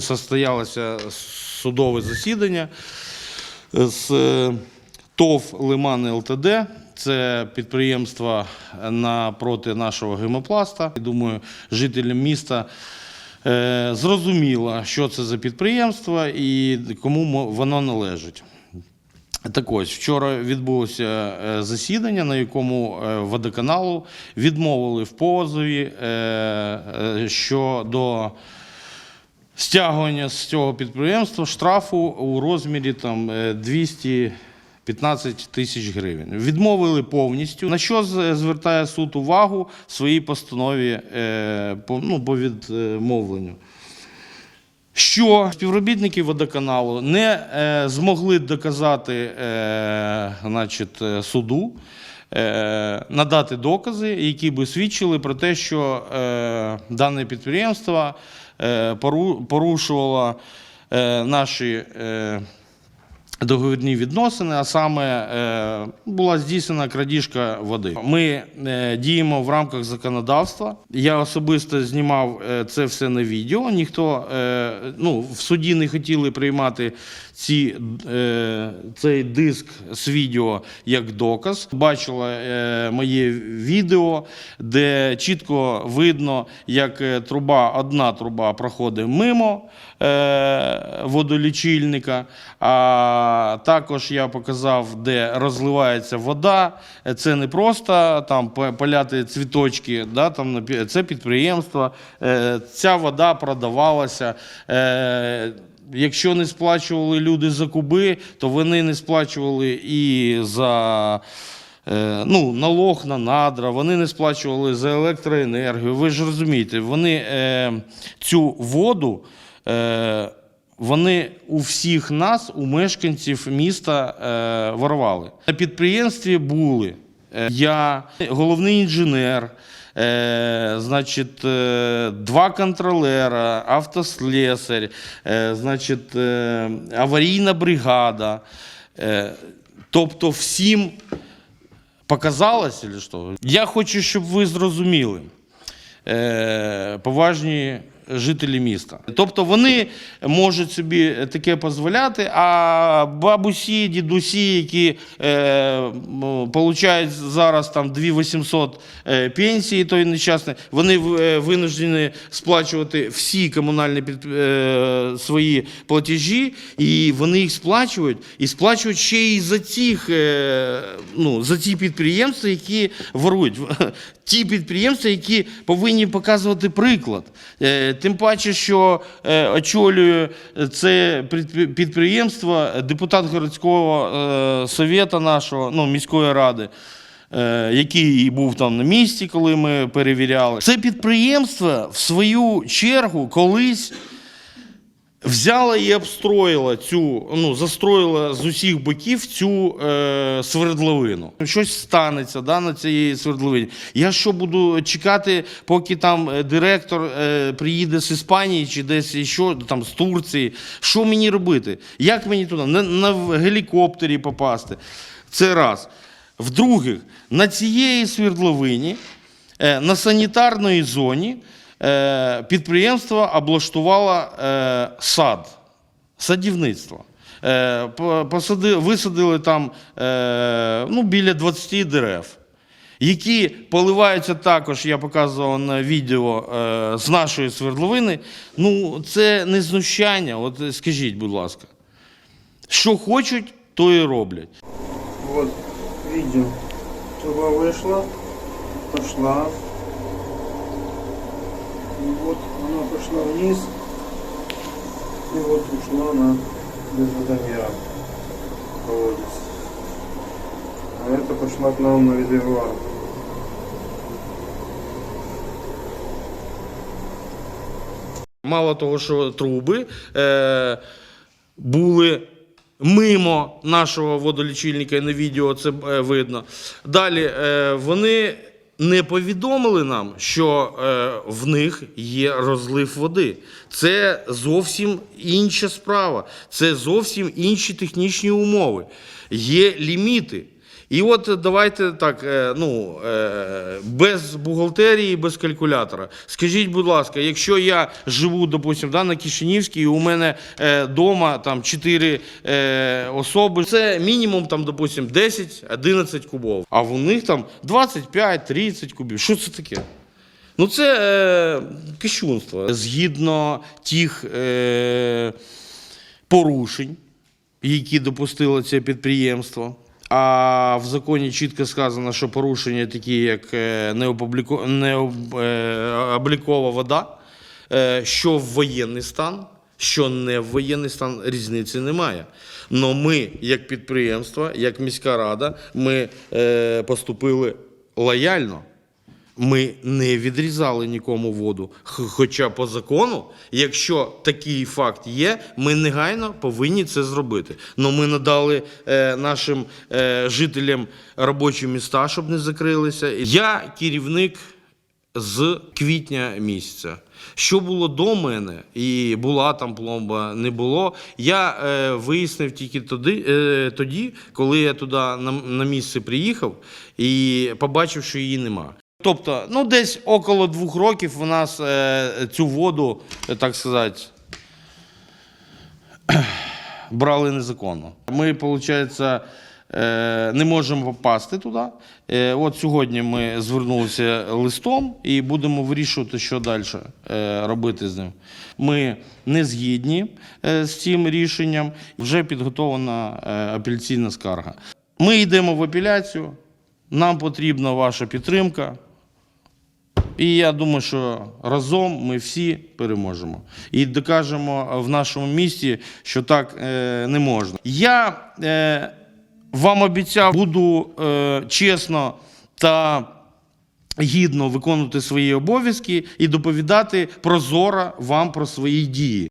Состоялося судове засідання з е, ТОВ Лиман ЛТД. Це підприємство напроти нашого гемопласта. Думаю, жителям міста е, зрозуміло, що це за підприємство і кому воно належить. Так ось, вчора відбулося е, засідання, на якому е, водоканалу відмовили в позові е, е, щодо стягування з цього підприємства штрафу у розмірі там е, 215 тисяч гривень. Відмовили повністю. На що звертає суд увагу в своїй постанові е, по, ну, по відмовленню? що співробітники водоканалу не е, змогли доказати значить, суду, надати докази, які би свідчили про те, що е, дане підприємство е, порушувало е, наші. Договірні відносини, а саме е, була здійснена крадіжка води. Ми е, діємо в рамках законодавства. Я особисто знімав е, це все на відео. Ніхто ну, в суді не хотіли приймати ці, цей диск з відео як доказ. Бачила моє відео, де чітко видно, як труба, одна труба проходить мимо водолічильника. А також я показав, де розливається вода. Це не просто там п- поляти цвіточки, да, там, це підприємство. Е, Ця вода продавалася. Е, Якщо не сплачували люди за куби, то вони не сплачували і за е, ну, налог на надра, вони не сплачували за електроенергію. Ви ж розумієте, вони цю воду. Вони у всіх нас, у мешканців міста, е, ворвали. На підприємстві були е, я, головний інженер, е, значить, два контролера, автослесарь, значить, аварійна бригада. Тобто всім показалось, чи що? Я хочу, щоб ви зрозуміли поважні жителі міста. Тобто вони можуть собі таке дозволяти, а бабусі, дідусі, які е, получають зараз там 2800 е, пенсії, той нещасний, вони е, винуждені сплачувати всі комунальні під, е, свої платежі, і вони їх сплачують, і сплачують ще й за цих, е, ну, за ті підприємства, які ворують. Ті підприємства, які повинні показувати приклад. Е, Тим паче, що е, очолює це підприємство депутат городського е, совєта нашого, ну, міської. Е, Який був там на місці, коли ми перевіряли, це підприємство в свою чергу колись взяла і обстроїла цю, ну, застроїла з усіх боків цю е, свердловину. Щось станеться да, на цій свердловині. Я що буду чекати, поки там е, директор е, приїде з Іспанії чи десь що, там, з Турції. Що мені робити? Як мені туди? На, на гелікоптері попасти? Це раз. Вдруге, на цієї свердловині, е, на санітарній зоні е, підприємство облаштувало е, сад, садівництво. Посади- висадили там ну, біля 20 дерев, які поливаються також, я показував на відео з нашої свердловини. Ну, це не знущання. От скажіть, будь ласка, що хочуть, то і роблять. Видим, труба вышла, пошла. И вот она пошла вниз. И вот ушла на без водомера колодец. А это пошла к нам на резервуар. Мало того, що труби е, були мимо нашого водолічильника, і на відео це е, видно. Далі е, вони не повідомили нам, що е, в них є розлив води. Це зовсім інша справа, це зовсім інші технічні умови. Є ліміти. І от давайте так, е, ну, е, без бухгалтерії, без калькулятора. Скажіть, будь ласка, якщо я живу, допустим, да, на Кишинівській, і у мене вдома там 4 е, особи, це мінімум, там, допустим, 10-11 кубов, а в них там 25-30 кубів. Що це таке? Ну, це е, кощунство. Згідно тих е, порушень, які допустило це підприємство. А в законі чітко сказано, що порушення такі, як необлікова неопубліко- необ- е, облікова вода, е, що в воєнний стан, що не в воєнний стан, різниці немає. Но ми, як підприємство, як міська рада, ми е, поступили лояльно. Ми не відрізали нікому воду. Хоча по закону, якщо такий факт є, ми негайно повинні це зробити. Но ми надали е, нашим е, жителям робочі міста, щоб не закрилися. Я керівник з квітня місяця. Що було до мене, і була там пломба, не було. Я е, вияснив тільки тоді, е, тоді, коли я туди на, на місце приїхав і побачив, що її нема. Тобто, ну десь около двох років у нас е, цю воду, е, так сказати, брали незаконно. Ми, виходить, не можемо попасти туди. Е, От сьогодні ми звернулися листом і будемо вирішувати, що далі е, робити з ним. Ми не згідні е, з цим рішенням. Вже підготовлена е, апеляційна скарга. Ми йдемо в апеляцію. Нам потрібна ваша підтримка. І я думаю, що разом ми всі переможемо і докажемо в нашому місті, що так е, не можна. Я е, вам обіцяв, буду е, чесно та гідно виконувати свої обов'язки і доповідати прозоро вам про свої дії.